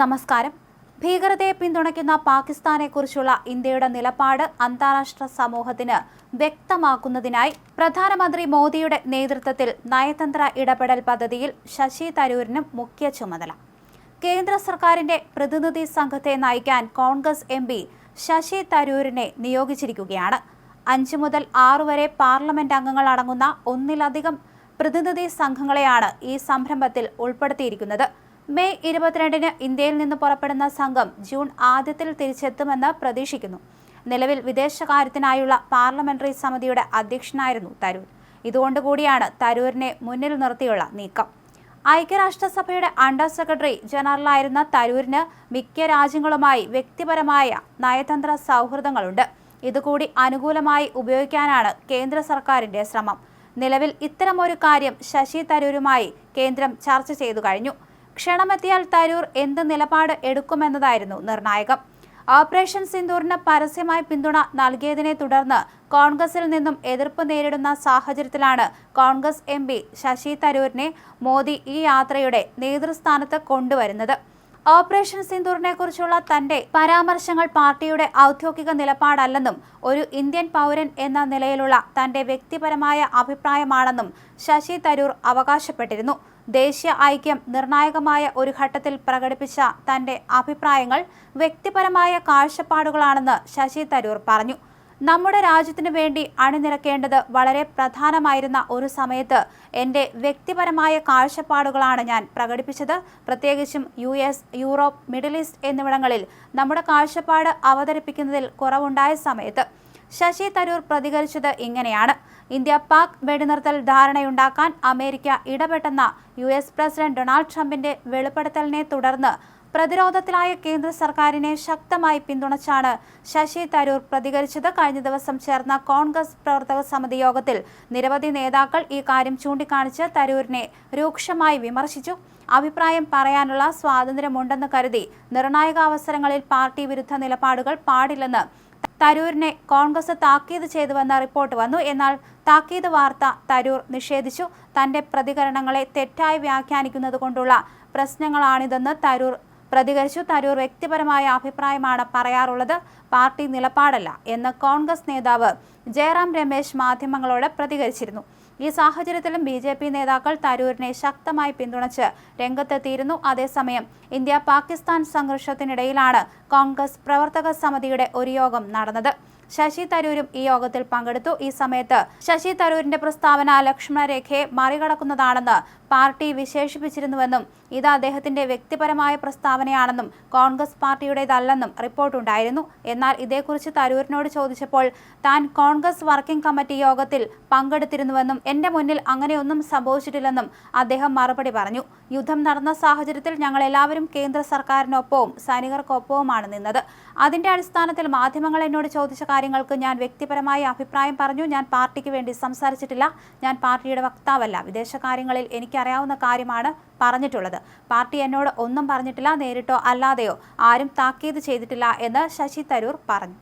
നമസ്കാരം. ഭീകരതയെ പിന്തുണയ്ക്കുന്ന പാകിസ്ഥാനെക്കുറിച്ചുള്ള ഇന്ത്യയുടെ നിലപാട് അന്താരാഷ്ട്ര സമൂഹത്തിന് വ്യക്തമാക്കുന്നതിനായി പ്രധാനമന്ത്രി മോദിയുടെ നേതൃത്വത്തിൽ നയതന്ത്ര ഇടപെടൽ പദ്ധതിയിൽ ശശി തരൂരിനും മുഖ്യ ചുമതല. കേന്ദ്ര സർക്കാരിന്റെ പ്രതിനിധി സംഘത്തെ നയിക്കാൻ കോൺഗ്രസ് എം ശശി തരൂരിനെ നിയോഗിച്ചിരിക്കുകയാണ്. അഞ്ചു മുതൽ ആറു വരെ പാർലമെന്റ് അംഗങ്ങൾ അടങ്ങുന്ന ഒന്നിലധികം പ്രതിനിധി സംഘങ്ങളെയാണ് ഈ സംരംഭത്തിൽ ഉൾപ്പെടുത്തിയിരിക്കുന്നത്. മെയ് ഇരുപത്തിരണ്ടിന് ഇന്ത്യയിൽ നിന്ന് പുറപ്പെടുന്ന സംഘം ജൂൺ ആദ്യത്തിൽ തിരിച്ചെത്തുമെന്ന് പ്രതീക്ഷിക്കുന്നു. നിലവിൽ വിദേശകാര്യത്തിനായുള്ള പാർലമെന്ററി സമിതിയുടെ അധ്യക്ഷനായിരുന്നു തരൂർ. ഇതുകൊണ്ടുകൂടിയാണ് തരൂരിനെ മുന്നിൽ നിർത്തിയുള്ള നീക്കം. ഐക്യരാഷ്ട്രസഭയുടെ അണ്ടർ സെക്രട്ടറി ജനറലായിരുന്ന തരൂരിന് മിക്ക രാജ്യങ്ങളുമായി വ്യക്തിപരമായ നയതന്ത്ര സൗഹൃദങ്ങളുണ്ട്. ഇതുകൂടി അനുകൂലമായി ഉപയോഗിക്കാനാണ് കേന്ദ്ര സർക്കാരിന്റെ ശ്രമം. നിലവിൽ ഇത്തരമൊരു കാര്യം ശശി തരൂരുമായി കേന്ദ്രം ചർച്ച ചെയ്തു കഴിഞ്ഞു. ക്ഷണമെത്തിയാൽ തരൂർ എന്ത് നിലപാട് എടുക്കുമെന്നതായിരുന്നു നിർണായകം. ഓപ്പറേഷൻ സിന്ദൂറിന് പരസ്യമായി പിന്തുണ നൽകിയതിനെ തുടർന്ന് കോൺഗ്രസിൽ നിന്നും എതിർപ്പ് നേരിടുന്ന സാഹചര്യത്തിലാണ് കോൺഗ്രസ് എം പി ശശി തരൂരിനെ മോദി ഈ യാത്രയുടെ നേതൃസ്ഥാനത്ത് കൊണ്ടുവരുന്നത്. ഓപ്പറേഷൻ സിന്ദൂറിനെ കുറിച്ചുള്ള തന്റെ പരാമർശങ്ങൾ പാർട്ടിയുടെ ഔദ്യോഗിക നിലപാടല്ലെന്നും ഒരു ഇന്ത്യൻ പൗരൻ എന്ന നിലയിലുള്ള തന്റെ വ്യക്തിപരമായ അഭിപ്രായമാണെന്നും ശശി തരൂർ അവകാശപ്പെട്ടിരുന്നു. ദേശീയ ഐക്യം നിർണായകമായ ഒരു ഘട്ടത്തിൽ പ്രകടിപ്പിച്ച തന്റെ അഭിപ്രായങ്ങൾ വ്യക്തിപരമായ കാഴ്ചപ്പാടുകളാണെന്ന് ശശി തരൂർ പറഞ്ഞു. നമ്മുടെ രാജ്യത്തിനു വേണ്ടി അണിനിരക്കേണ്ടത് വളരെ പ്രധാനമായിരുന്ന ഒരു സമയത്ത് എന്റെ വ്യക്തിപരമായ കാഴ്ചപ്പാടുകളാണ് ഞാൻ പ്രകടിപ്പിച്ചത്. പ്രത്യേകിച്ചും U S Europe Middle East എന്നിവിടങ്ങളിൽ നമ്മുടെ കാഴ്ചപ്പാട് അവതരിപ്പിക്കുന്നതിൽ കുറവുണ്ടായ സമയത്ത് ശശി തരൂർ പ്രതികരിച്ചത് ഇങ്ങനെയാണ്. ഇന്ത്യ പാക് വെടിനിർത്തൽ ധാരണയുണ്ടാക്കാൻ അമേരിക്ക ഇടപെട്ടെന്ന യു എസ് പ്രസിഡന്റ് ഡൊണാൾഡ് ട്രംപിന്റെ വെളിപ്പെടുത്തലിനെ തുടർന്ന് പ്രതിരോധത്തിലായ കേന്ദ്ര സർക്കാരിനെ ശക്തമായി പിന്തുണച്ചാണ് ശശി തരൂർ പ്രതികരിച്ചത്. കഴിഞ്ഞ ദിവസം ചേർന്ന കോൺഗ്രസ് പ്രവർത്തക സമിതി യോഗത്തിൽ നിരവധി നേതാക്കൾ ഈ കാര്യം ചൂണ്ടിക്കാണിച്ച് തരൂരിനെ രൂക്ഷമായി വിമർശിച്ചു. അഭിപ്രായം പറയാനുള്ള സ്വാതന്ത്ര്യമുണ്ടെന്ന് കരുതി നിർണായക അവസരങ്ങളിൽ പാർട്ടി വിരുദ്ധ നിലപാടുകൾ പാടില്ലെന്ന് തരൂരിനെ കോൺഗ്രസ് താക്കീത് ചെയ്തുവെന്ന റിപ്പോർട്ട് വന്നു. എന്നാൽ താക്കീത് വാർത്ത തരൂർ നിഷേധിച്ചു. തന്റെ പ്രതികരണങ്ങളെ തെറ്റായി വ്യാഖ്യാനിക്കുന്നത് കൊണ്ടുള്ള പ്രശ്നങ്ങളാണിതെന്ന് തരൂർ പ്രതികരിച്ചു. തരൂർ വ്യക്തിപരമായ അഭിപ്രായമാണ് പറയാറുള്ളത്. പാർട്ടി നിലപാടല്ല എന്ന് കോൺഗ്രസ് നേതാവ് ജയറാം രമേശ് മാധ്യമങ്ങളോട് പ്രതികരിച്ചിരുന്നു. ഈ സാഹചര്യത്തിലും ബി ജെ പി നേതാക്കൾ തരൂരിനെ ശക്തമായി പിന്തുണച്ച് രംഗത്തെത്തിയിരുന്നു. അതേസമയം ഇന്ത്യ പാകിസ്ഥാൻ സംഘർഷത്തിനിടയിലാണ് കോൺഗ്രസ് പ്രവർത്തക സമിതിയുടെ ഒരു യോഗം നടന്നത്. ശശി തരൂരും ഈ യോഗത്തിൽ പങ്കെടുത്തു. ഈ സമയത്ത് ശശി തരൂരിന്റെ പ്രസ്താവന ലക്ഷ്മണരേഖയെ മറികടക്കുന്നതാണെന്ന് പാർട്ടി വിശേഷിപ്പിച്ചിരുന്നുവെന്നും ഇത് അദ്ദേഹത്തിന്റെ വ്യക്തിപരമായ പ്രസ്താവനയാണെന്നും കോൺഗ്രസ് പാർട്ടിയുടേതല്ലെന്നും റിപ്പോർട്ടുണ്ടായിരുന്നു. എന്നാൽ ഇതേക്കുറിച്ച് തരൂരിനോട് ചോദിച്ചപ്പോൾ താൻ കോൺഗ്രസ് വർക്കിംഗ് കമ്മിറ്റി യോഗത്തിൽ പങ്കെടുത്തിരുന്നുവെന്നും എന്റെ മുന്നിൽ അങ്ങനെയൊന്നും സംഭവിച്ചിട്ടില്ലെന്നും അദ്ദേഹം മറുപടി പറഞ്ഞു. യുദ്ധം നടന്ന സാഹചര്യത്തിൽ ഞങ്ങൾ എല്ലാവരും കേന്ദ്ര സർക്കാരിനൊപ്പവും സൈനികർക്കൊപ്പവുമാണ് നിന്നത്. അതിന്റെ അടിസ്ഥാനത്തിൽ മാധ്യമങ്ങൾ എന്നോട് ചോദിച്ച കാര്യങ്ങൾക്ക് ഞാൻ വ്യക്തിപരമായി അഭിപ്രായം പറഞ്ഞു. ഞാൻ പാർട്ടിക്ക് വേണ്ടി സംസാരിച്ചിട്ടില്ല. ഞാൻ പാർട്ടിയുടെ വക്താവല്ല. വിദേശകാര്യങ്ങളിൽ എനിക്കറിയാവുന്ന കാര്യമാണ് പറഞ്ഞിട്ടുള്ളത്. പാർട്ടി എന്നോട് ഒന്നും പറഞ്ഞിട്ടില്ല നേരിട്ടോ അല്ലാതെയോ ആരും താക്കീത് ചെയ്തിട്ടില്ല എന്ന് ശശി തരൂർ പറഞ്ഞു.